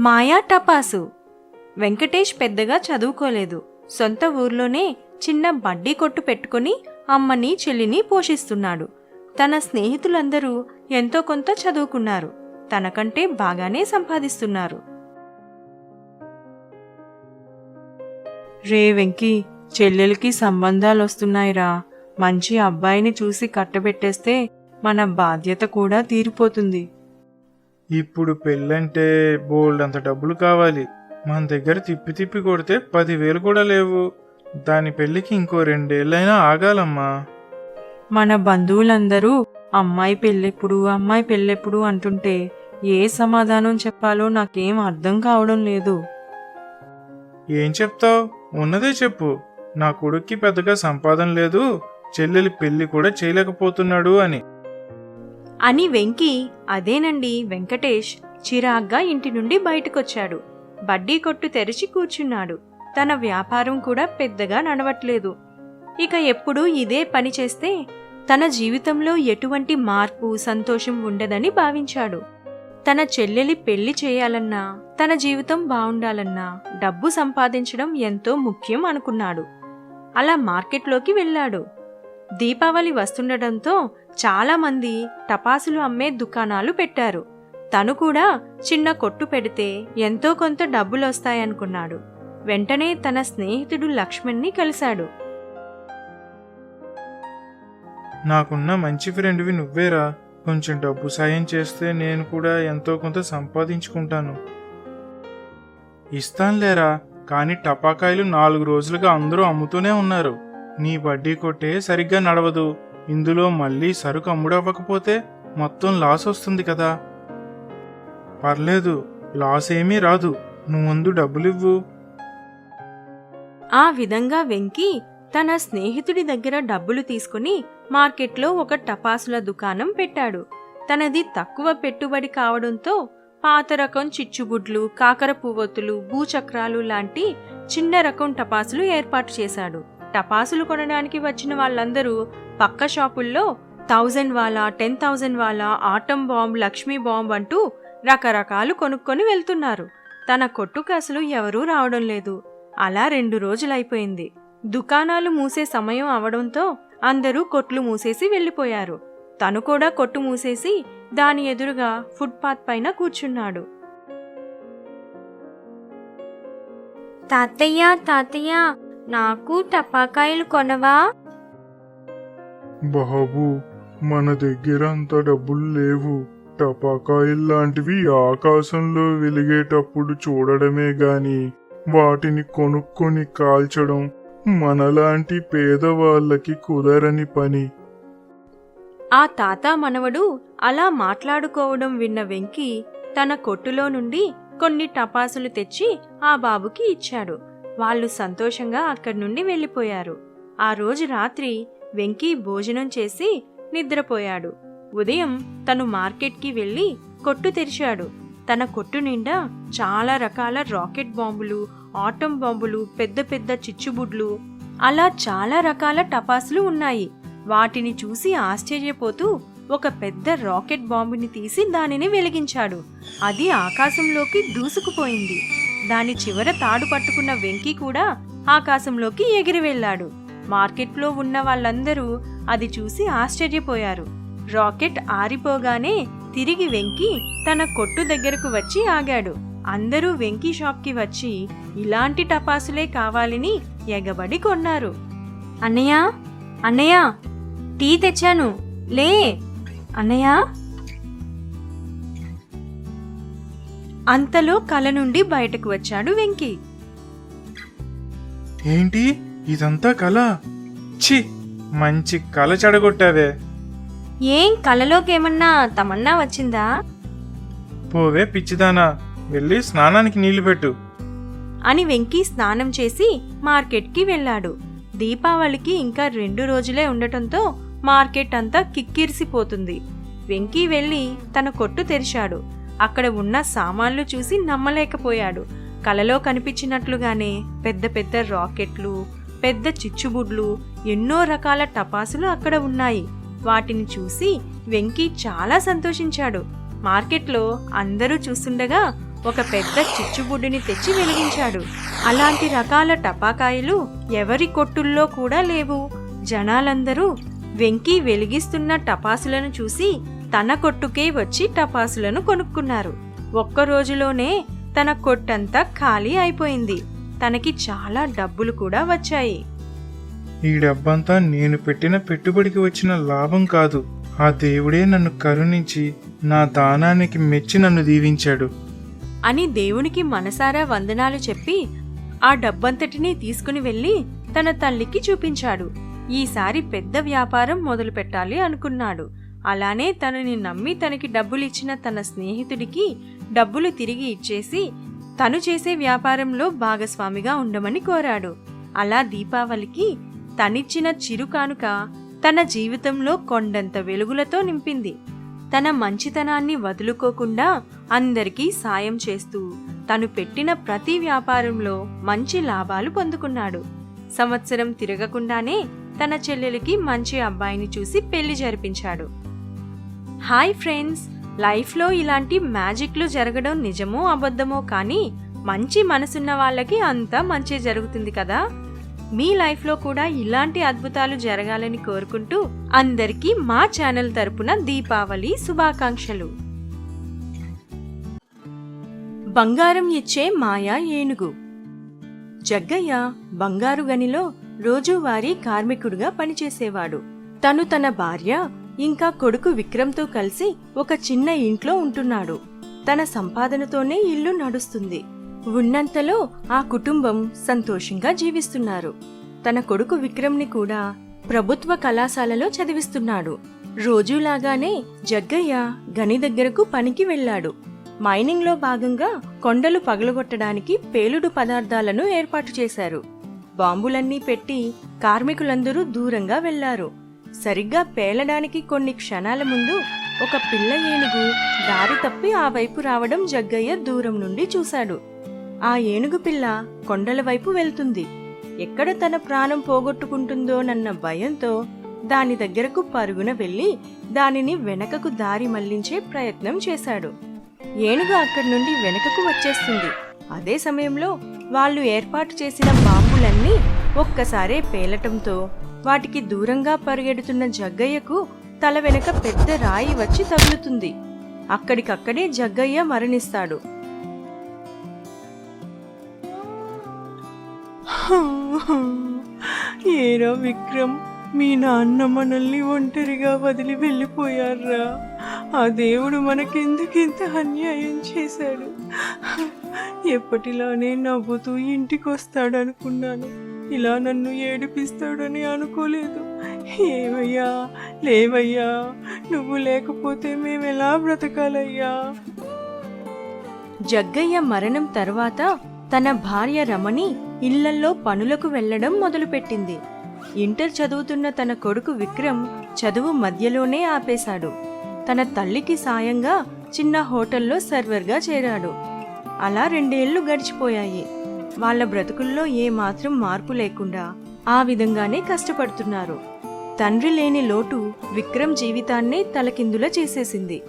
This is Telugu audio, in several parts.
మాయా టపాసు. వెంకటేష్ పెద్దగా చదువుకోలేదు. సొంత ఊర్లోనే చిన్న బడ్డీ కొట్టు పెట్టుకొని అమ్మని చెల్లిని పోషిస్తున్నాడు. తన స్నేహితులందరూ ఎంతో కొంత చదువుకున్నారు. తనకంటే బాగానే సంపాదిస్తున్నారు. రే వెంకీ చెల్లెలకి సంబంధాలు వస్తున్నాయిరా మంచి అబ్బాయిని చూసి కట్టబెట్టేస్తే మన బాధ్యత కూడా తీరిపోతుంది. ఇప్పుడు పెళ్ళంటే బోల్డ్ అంత డబ్బులు కావాలి. మన దగ్గర తిప్పి తిప్పి కొడితే పదివేలు కూడా లేవు. దాని పెళ్ళికి ఇంకో రెండేళ్ళైనా ఆగాలమ్మా. మన బంధువులందరూ అమ్మాయి పెళ్ళెప్పుడు అమ్మాయి పెళ్ళెప్పుడు అంటుంటే ఏ సమాధానం చెప్పాలో నాకేం అర్థం కావడం లేదు. ఏం చెప్తావ్? ఉన్నదే చెప్పు. నా కొడుక్కి పెద్దగా సంపాదన లేదు. చెల్లెలి పెళ్ళి కూడా చేయలేకపోతున్నాడు అని. అని వెంకీ అదేనండి వెంకటేష్ చిరాగ్గా ఇంటి నుండి బయటకొచ్చాడు. బడ్డీ కొట్టు తెరిచి కూర్చున్నాడు. తన వ్యాపారం కూడా పెద్దగా నడవట్లేదు. ఇక ఎప్పుడూ ఇదే పని చేస్తే తన జీవితంలో ఎటువంటి మార్పు సంతోషం ఉండదని భావించాడు. తన చెల్లెలి పెళ్ళి చేయాలన్నా తన జీవితం బావుండాలన్నా డబ్బు సంపాదించడం ఎంతో ముఖ్యం అనుకున్నాడు. అలా మార్కెట్లోకి వెళ్ళాడు. దీపావళి వస్తుండటంతో చాలామంది టపాసులు అమ్మే దుకాణాలు పెట్టారు. తను కూడా చిన్న కొట్టు పెడితే ఎంతో కొంత డబ్బులొస్తాయనుకున్నాడు. వెంటనే తన స్నేహితుడు లక్ష్మణ్ని కలిశాడు. నాకున్న మంచి ఫ్రెండ్వి నువ్వేరా. కొంచెం డబ్బు సాయం చేస్తే నేను కూడా ఎంతో కొంత సంపాదించుకుంటాను. ఇస్తానులేరా కానీ టపాకాయలు నాలుగు రోజులుగా అందరూ అమ్ముతూనే ఉన్నారు. నీ వడ్డీ కొట్టే సరిగ్గా నడవదు. ఇందులో మళ్ళీ సరుకు అమ్ముడవ్వకపోతే మొత్తం లాస్ వస్తుంది కదా. పర్లేదు లాస్ ఏమీ రాదు. నువ్వు ముందు డబ్బులివ్వు. ఆ విధంగా వెంకి తన స్నేహితుడి దగ్గర డబ్బులు తీసుకుని మార్కెట్లో ఒక టపాసుల దుకాణం పెట్టాడు. తనది తక్కువ పెట్టుబడి కావడంతో పాత రకం చిచ్చుబుడ్లు కాకర పువ్వొత్తులు భూచక్రాలు లాంటి చిన్న రకం టపాసులు ఏర్పాటు చేశాడు. టపాసులు కొనడానికి వచ్చిన వాళ్ళందరూ పక్క షాపుల్లో థౌజండ్ వాలా టెన్ థౌజండ్ వాలా ఆటం బాంబ్ లక్ష్మీ బాంబ్ అంటూ రకరకాలు కొనుక్కొని వెళ్తున్నారు. తన కొట్టుకు అసలు ఎవరూ రావడం లేదు. అలా రెండు రోజులైపోయింది. దుకాణాలు మూసే సమయం అవడంతో అందరూ కొట్లు మూసేసి వెళ్ళిపోయారు. తను కూడా కొట్టు మూసేసి దాని ఎదురుగా ఫుట్పాత్ పైన కూర్చున్నాడు. తాతయ్య తాతయ్య నాకు టపాకాయలు కొనవా? బాబు మన దగ్గర అంత డబ్బులు లేవు. టపాకాయలు లాంటివి ఆకాశంలో వెలిగేటప్పుడు చూడడమే గాని వాటిని కొనుక్కొని కాల్చడం మనలాంటి పేదవాళ్ళకి కుదరని పని. ఆ తాత మనవడు అలా మాట్లాడుకోవడం విన్న వెంకి తన కొట్టులో నుండి కొన్ని టపాసులు తెచ్చి ఆ బాబుకి ఇచ్చాడు. వాళ్ళు సంతోషంగా అక్కడి నుండి వెళ్ళిపోయారు. ఆ రోజు రాత్రి వెంకీ భోజనం చేసి నిద్రపోయాడు. ఉదయం తను మార్కెట్కి వెళ్ళి కొట్టు తెరిచాడు. తన కొట్టు నిండా చాలా రకాల రాకెట్ బాంబులు ఆటం బాంబులు పెద్ద పెద్ద చిచ్చుబుడ్లు అలా చాలా రకాల టపాసులు ఉన్నాయి. వాటిని చూసి ఆశ్చర్యపోతూ ఒక పెద్ద రాకెట్ బాంబుని తీసి దానిని వెలిగించాడు. అది ఆకాశంలోకి దూసుకుపోయింది. దాని చివర తాడు పట్టుకున్న వెంకీ కూడా ఆకాశంలోకి ఎగిరి వెళ్ళాడు. మార్కెట్లో ఉన్న వాళ్ళందరూ అది చూసి ఆశ్చర్యపోయారు. రాకెట్ ఆరిపోగానే తిరిగి వెంకి తన కొట్టు దగ్గరకు వచ్చి ఆగాడు. అందరూ వెంకీ షాప్కి వచ్చి ఇలాంటి టపాసులే కావాలని ఎగబడి కొన్నారు. అన్నయ్య అన్నయ్య టీ తెచ్చాను. లే. అన్నయ్య. అంతలో కల నుండి బయటకు వచ్చాడు వెంకీ. ఏంటి? ఇదంతా కళ ఛీ మంచి కళ చెడగొట్టావే. ఏం కలలోకేమన్నా తమన్నా వచ్చిందా? పోవే పిచ్చిదానా వెళ్ళి స్నానానికి నీళ్ళు పెట్టు. అని వెంకీ స్నానం చేసి మార్కెట్కి వెళ్ళాడు. దీపావళికి ఇంకా రెండు రోజులే ఉండటంతో మార్కెట్ అంతా కిక్కిరిసిపోతుంది. వెంకీ వెళ్ళి తన కొట్టు తెరిచాడు. అక్కడ ఉన్న సామాన్లు చూసి నమ్మలేకపోయాడు. కలలో కనిపించినట్లుగానే పెద్ద పెద్ద రాకెట్లు పెద్ద చిచ్చుబుడ్లు ఎన్నో రకాల టపాసులు అక్కడ ఉన్నాయి. వాటిని చూసి వెంకీ చాలా సంతోషించాడు. మార్కెట్లో అందరూ చూస్తుండగా ఒక పెద్ద చిచ్చుబుడ్డిని తెచ్చి వెలిగించాడు. అలాంటి రకాల టపాకాయలు ఎవరి కొట్టుల్లో కూడా లేవు. జనాలందరూ వెంకీ వెలిగిస్తున్న టపాసులను చూసి తన కొట్టుకే వచ్చి టపాసులను కొనుక్కున్నారు. ఒక్క రోజులోనే తన కొట్టంతా ఖాళీ అయిపోయింది. తనకి చాలా డబ్బులు కూడా వచ్చాయి. ఈ డబ్బంతా నేను పెట్టిన పెట్టుబడికి వచ్చిన లాభం కాదు. ఆ దేవుడే నన్ను కరుణించి నా దానానికి మెచ్చి నన్ను దీవించాడు. అని దేవునికి మనసారా వందనాలు చెప్పి ఆ డబ్బంతటినీ తీసుకుని వెళ్ళి తన తల్లికి చూపించాడు. ఈసారి పెద్ద వ్యాపారం మొదలు పెట్టాలి అనుకున్నాడు. అలానే తనని నమ్మి తనకి డబ్బులిచ్చిన తన స్నేహితుడికి డబ్బులు తిరిగి ఇచ్చేసి తను చేసే వ్యాపారంలో భాగస్వామిగా ఉండమని కోరాడు. అలా దీపావళికి తనిచ్చిన చిరు కానుక తన జీవితంలో కొండంత వెలుగులతో నింపింది. తన మంచితనాన్ని వదులుకోకుండా అందరికీ సాయం చేస్తూ తను పెట్టిన ప్రతి వ్యాపారంలో మంచి లాభాలు పొందుకున్నాడు. సంవత్సరం తిరగకుండానే తన చెల్లెలికి మంచి అబ్బాయిని చూసి పెళ్ళి జరిపించాడు. Hi friends! లైఫ్లో ఇలాంటి మ్యాజిక్లు జరగడం నిజమో అబద్ధమో కానీ మంచి మనసున్న వాళ్ళకి అంతా మంచి జరుగుతుంది కదా. మీ లైఫ్లో కూడా ఇలాంటి అద్భుతాలు జరగాలని కోరుకుంటూ అందరికీ మా ఛానల్ తరపున దీపావళి శుభాకాంక్షలు. బంగారం ఇచ్చే మాయా ఏనుగు. జగ్గయ్య బంగారు గనిలో రోజువారీ కార్మికుడుగా పనిచేసేవాడు. తను తన భార్య ఇంకా కొడుకు విక్రమ్తో కలిసి ఒక చిన్న ఇంట్లో ఉంటున్నాడు. తన సంపాదనతోనే ఇల్లు నడుస్తుంది. ఉన్నంతలో ఆ కుటుంబం సంతోషంగా జీవిస్తున్నారు. తన కొడుకు విక్రమ్ని కూడా ప్రభుత్వ కళాశాలలో చదివిస్తున్నాడు. రోజులాగానే జగ్గయ్య గని దగ్గరకు పనికి వెళ్ళాడు. మైనింగ్లో భాగంగా కొండలు పగలగొట్టడానికి పేలుడు పదార్థాలను ఏర్పాటు చేశారు. బాంబులన్నీ పెట్టి కార్మికులందరూ దూరంగా వెళ్ళారు. సరిగ్గా పేలడానికి కొన్ని క్షణాల ముందు ఒక పిల్ల ఏనుగు దారి తప్పి ఆ వైపు రావడం జగ్గయ్య దూరం నుండి చూశాడు. ఆ ఏనుగు పిల్ల కొండల వైపు వెళ్తుంది. ఎక్కడ తన ప్రాణం పోగొట్టుకుంటుందోనన్న భయంతో దాని దగ్గరకు పరుగున వెళ్ళి దానిని వెనకకు దారి మళ్ళించే ప్రయత్నం చేశాడు. ఏనుగు అక్కడి నుండి వెనకకు వచ్చేస్తుంది. అదే సమయంలో వాళ్ళు ఏర్పాటు చేసిన బాంబులన్నీ ఒక్కసారే పేలటంతో వాటికి దూరంగా పరిగెడుతున్న జగ్గయ్యకు తల వెనక పెద్ద రాయి వచ్చి తగులుతుంది. అక్కడికక్కడే జగ్గయ్య మరణిస్తాడు. ఏరా విక్రమ్ మీ నాన్న మనల్ని ఒంటరిగా వదిలి వెళ్ళిపోయారా ఆ దేవుడు మనకెందుకింత అన్యాయం చేశాడు? ఎప్పటిలానే నవ్వుతూ ఇంటికి వస్తాడనుకున్నాను ఇలా నన్ను ఏడిపిస్తాడని అనుకోలేదు. ఏమయ్యా? లేవయ్యా. నువ్వు లేకపోతే మేమెలా బ్రతకాలయ్యా? జగ్గయ్య మరణం తర్వాత తన భార్య రమణి ఇళ్ళల్లో పనులకు వెళ్ళడం మొదలుపెట్టింది. ఇంటర్ చదువుతున్న తన కొడుకు విక్రమ్ చదువు మధ్యలోనే ఆపేశాడు. తన తల్లికి సాయంగా చిన్న హోటల్లో సర్వర్గా చేరాడు. అలా రెండేళ్ళు గడిచిపోయాయి. వాళ్ళ బ్రతుకుల్లో ఏమాత్రం మార్పు లేకుండా ఆ విధంగానే కష్టపడుతున్నారు. తండ్రి లేని లోటు విక్రమ్ జీవితాన్నే తలకిందుల చేసేసింది.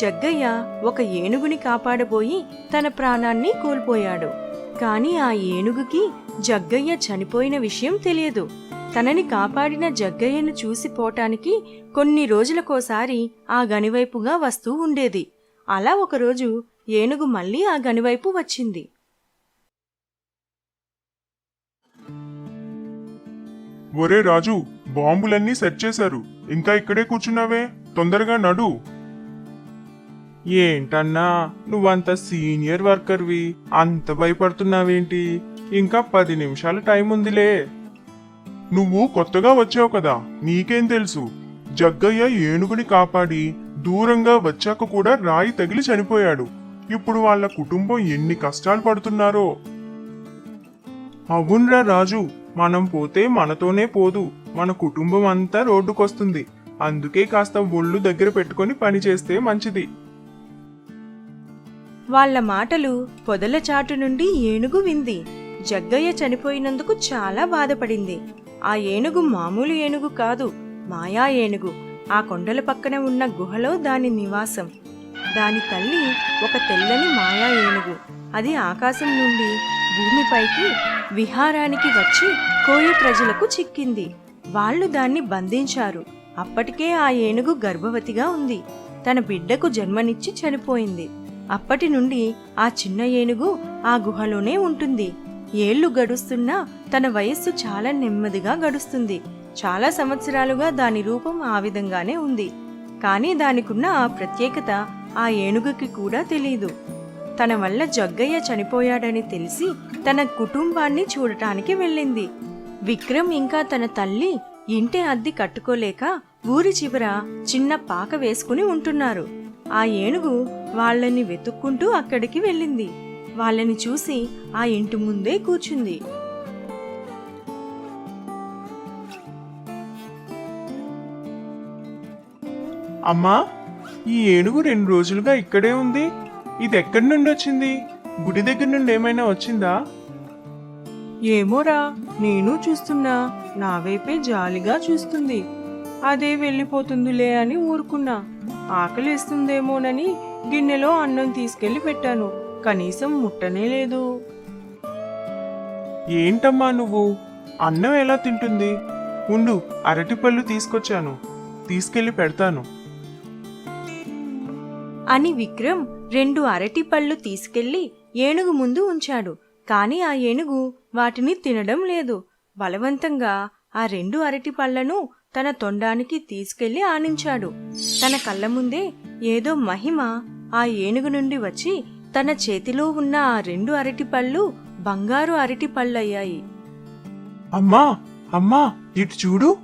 జగ్గయ్య ఒక ఏనుగుని కాపాడబోయి తన ప్రాణాన్ని కోల్పోయాడు. కాని ఆ ఏనుగుకి జగ్గయ్య చనిపోయిన విషయం తెలియదు. తనని కాపాడిన జగ్గయ్యను చూసిపోటానికి కొన్ని రోజులకోసారి ఆ గనివైపుగా వస్తూ ఉండేది. అలా ఒకరోజు ఏనుగు మళ్ళీ ఆ గనివైపు వచ్చింది. ఒరే రాజు బాంబులన్నీ సెట్ చేశారు. ఇంకా ఇక్కడే కూర్చున్నావే? తొందరగా నడు. ఏంటన్నా నువ్వంత సీనియర్ వర్కర్వి అంత భయపడుతున్నావేంటి? ఇంకా పది నిమిషాలు టైం ఉందిలే. నువ్వు కొత్తగా వచ్చావు కదా నీకేం తెలుసు? జగ్గయ్య ఏనుగుని కాపాడి దూరంగా వచ్చాక కూడా రాయి తగిలి చనిపోయాడు. ఇప్పుడు వాళ్ళ కుటుంబం ఎన్ని కష్టాలు పడుతున్నారో. అవునరా రాజు మనం పోతే మనతోనే పోదు. మన కుటుంబం అంతా రోడ్డుకొస్తుంది. అందుకే కాస్త ఒళ్ళు దగ్గర పెట్టుకొని పని చేస్తే మంచిది. వాళ్ళ మాటలు పొదల చాటు నుండి ఏనుగు వింది. జగ్గయ్య చనిపోయినందుకు చాలా బాధపడింది. ఆ ఏనుగు మామూలు ఏనుగు కాదు మాయా ఏనుగు. ఆ కొండల పక్కన ఉన్న గుహలో దాని నివాసం. దాని తల్లి ఒక తెల్లని మాయా ఏనుగు. అది ఆకాశం నుండి భూమిపైకి విహారానికి వచ్చి కోయ ప్రజలకు చిక్కింది. వాళ్ళు దాన్ని బంధించారు. అప్పటికే ఆ ఏనుగు గర్భవతిగా ఉంది. తన బిడ్డకు జన్మనిచ్చి చనిపోయింది. అప్పటి నుండి ఆ చిన్న ఏనుగు ఆ గుహలోనే ఉంటుంది. ఏళ్ళు గడుస్తున్నా తన వయస్సు చాలా నెమ్మదిగా గడుస్తుంది. చాలా సంవత్సరాలుగా దాని రూపం ఆ విధంగానే ఉంది. కానీ దానికున్న ఆ ప్రత్యేకత ఆ ఏనుగుకి కూడా తెలియదు తన వల్ల జగ్గయ్య చనిపోయాడని తెలిసి తన కుటుంబాన్ని చూడటానికి వెళ్ళింది. విక్రమ్ ఇంకా తన తల్లి ఇంటి అద్దె కట్టుకోలేక ఊరి చివర చిన్న పాక వేసుకుని ఉంటున్నారు. ఆ ఏనుగు వాళ్ళని వెతుక్కుంటూ అక్కడికి వెళ్ళింది. వాళ్ళని చూసి ఆ ఇంటి ముందే కూర్చుంది. అమ్మా ఈ ఏనుగు రెండు రోజులుగా ఇక్కడే ఉంది. ఇది ఎక్కడి నుండి వచ్చింది? గుడి దగ్గర నుండి ఏమైనా వచ్చిందా? ఏమోరా నేను చూస్తున్నా. నా వైపే జాలిగా చూస్తుంది. అదే వెళ్ళిపోతుందిలే అని ఊరుకున్నా. ఆకలిస్తుందేమోనని గిన్నెలో అన్నం తీసుకెళ్ళి పెట్టాను. కనీసం ముట్టనే లేదు. ఏంటమ్మా నువ్వు? అన్నం ఎలా తింటుంది? ఉండు అరటిపళ్ళు తీసుకొచ్చాను. తీసుకెళ్ళి పెడతాను. అని విక్రమ్ రెండు అరటి పళ్ళు తీసుకెళ్ళి ఏనుగు ముందు ఉంచాడు. కాని ఆ ఏనుగు వాటిని తినడం లేదు. బలవంతంగా ఆ రెండు అరటి పళ్ళను తన తొండానికి తీసుకెళ్ళి ఆనించాడు. తన కళ్ళ ముందే ఏదో మహిమ ఆ ఏనుగు నుండి వచ్చి తన చేతిలో ఉన్న ఆ రెండు అరటి పళ్ళు బంగారు అరటి పళ్ళయ్యాయి. అమ్మా అమ్మా ఇటు చూడు.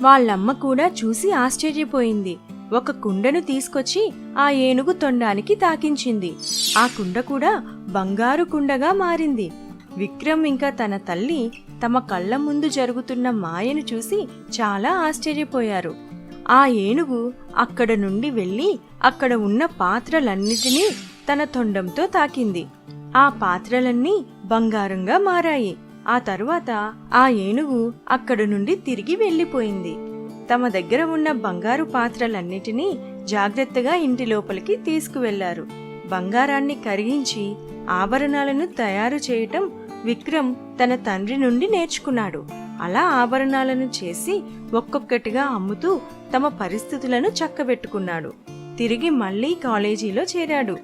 వాళ్ళమ్మ కూడా చూసి ఆశ్చర్యపోయింది. ఒక కుండను తీసుకొచ్చి ఆ ఏనుగు తొండానికి తాకించింది. ఆ కుండ కూడా బంగారు కుండగా మారింది. విక్రమ్ ఇంకా తన తల్లి తమ కళ్ళ ముందు జరుగుతున్న మాయను చూసి చాలా ఆశ్చర్యపోయారు. ఆ ఏనుగు అక్కడ నుండి వెళ్ళి అక్కడ ఉన్న పాత్రలన్నిటినీ తన తొండంతో తాకింది. ఆ పాత్రలన్నీ బంగారంగా మారాయి. ఆ తరువాత ఆ ఏనుగు అక్కడ నుండి తిరిగి వెళ్ళిపోయింది. తమ దగ్గర ఉన్న బంగారు పాత్రలన్నిటినీ జాగ్రత్తగా ఇంటి లోపలికి తీసుకువెళ్ళారు. బంగారాన్ని కరిగించి ఆభరణాలను తయారు చేయటం విక్రమ్ తన తండ్రి నుండి నేర్చుకున్నాడు. అలా ఆభరణాలను చేసి ఒక్కొక్కటిగా అమ్ముతూ తమ పరిస్థితులను చక్కబెట్టుకున్నాడు. తిరిగి మళ్ళీ కాలేజీలో చేరాడు.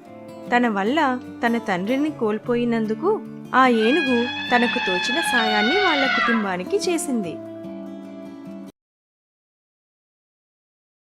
తన వల్ల తన తండ్రిని కోల్పోయినందుకు ఆ ఏనుగు తనకు తోచిన సాయాన్ని వాళ్ళ కుటుంబానికి చేసింది.